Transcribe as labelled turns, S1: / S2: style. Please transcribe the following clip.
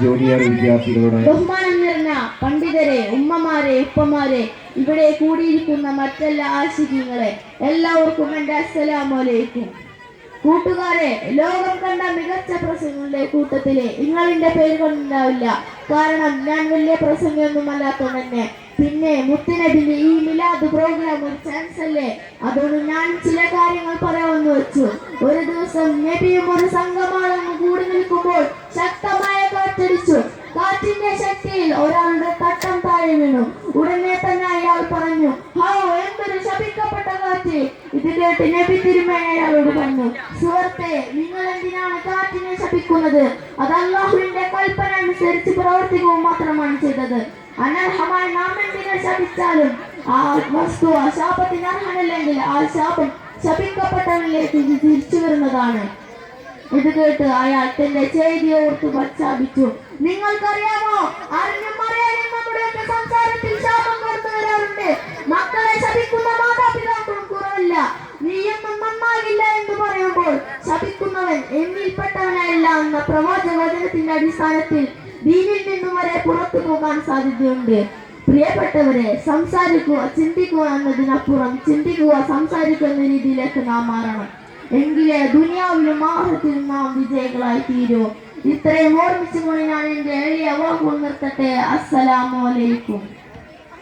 S1: Junior വിദ്യാർത്ഥികളോട്
S2: ബഹുമാനം നിറഞ്ഞ പണ്ഡിതരെ ഉമ്മമാരെ ഉപ്പമാരെ ഇവിടെ കൂടിയിരിക്കുന്ന മറ്റെല്ലാ ആശികങ്ങളെ എല്ലാവർക്കും എന്റെ അസ്സലാമലൈക്കും കൂട്ടുകാരെ ലോകം കണ്ട മികച്ച പ്രസംഗങ്ങളുടെ കൂട്ടത്തിൽ പേര് കൊണ്ടുണ്ടാവില്ല കാരണം ഞാൻ വലിയ പ്രസംഗമൊന്നും അല്ലാത്ത തന്നെ. പിന്നെ മുത്തിനബിന്റെ ഈ മിലാദ് പ്രോഗ്രാം ഒരു ചാൻസ് അല്ലേ? അതുകൊണ്ട് ഞാൻ ചില കാര്യങ്ങൾ പറയാമെന്ന് വെച്ചു. ഒരു ദിവസം നബിയും ഒരു സംഘമാണെന്ന് കൂടി നിൽക്കുമ്പോൾ ശക്തമായ കാറ്റടിച്ചു കാറ്റിന്റെ ശക്തിയിൽ ഒരാളുടെ തട്ടം താഴെ വീണു. ഉടനെ തന്നെ അയാൾ പറഞ്ഞു ഹോ എന്തൊരു ശപിക്കപ്പെട്ട കാറ്റ്. ഇത് കേട്ട് നബി തിരുമേനി അയാളോട് പറഞ്ഞു സുഹൃത്തെ നിങ്ങൾ എന്തിനാണ് കാറ്റിനെ ശപിക്കുന്നത്? അത് അള്ളാഹുവിന്റെ കൽപ്പന അനുസരിച്ച് പ്രവർത്തിക്കുക മാത്രമാണ് ചെയ്തത്. അനർഹമായി നാം എന്തിനെ ശപിച്ചാലും ആ വസ്തു ആ ശാപത്തിന് അർഹനല്ലെങ്കിൽ ആ ശാപം ശപിക്കപ്പെട്ടവനിലേക്ക് തിരിച്ചു വരുന്നതാണ്. ഇത് കേട്ട് അയാൾ തന്റെ ചെയ്തി ഓർത്ത് പ്രഖ്യാപിച്ചു നിങ്ങൾക്കറിയാമോ? അറിഞ്ഞും അറിയാനും നമ്മുടെ സംസാരത്തിൽ ശാപം കടന്നു വരാറുണ്ട് മക്കളെ ശപിക്കുന്ന മാതാപിതാക്കളും കുറവല്ല. നീയൊന്നും നന്നാകില്ല എന്ന് പറയുമ്പോൾ ശപിക്കുന്നവൻ എന്നിൽപ്പെട്ടവനല്ല എന്ന പ്രവാചക വചനത്തിന്റെ അടിസ്ഥാനത്തിൽ ദീനിൽ നിന്നും വരെ പുറത്തു പോകാൻ സാധ്യതയുണ്ട്. പ്രിയപ്പെട്ടവരെ സംസാരിക്കുക ചിന്തിക്കുക എന്നതിനപ്പുറം ചിന്തിക്കുക സംസാരിക്കുന്ന രീതിയിലേക്ക് നാം മാറണം. എങ്കിലേ ദുനിയാവിലും ആഹത്തിലും നാം വിജയികളായി തീരൂ. ഇത്രയും ഓർമ്മിച്ചുകൊണ്ട് ഞാൻ എന്റെ എളിയ വാക്കുകൾ നിർത്തട്ടെ. അസ്സലാമു അലൈക്കും.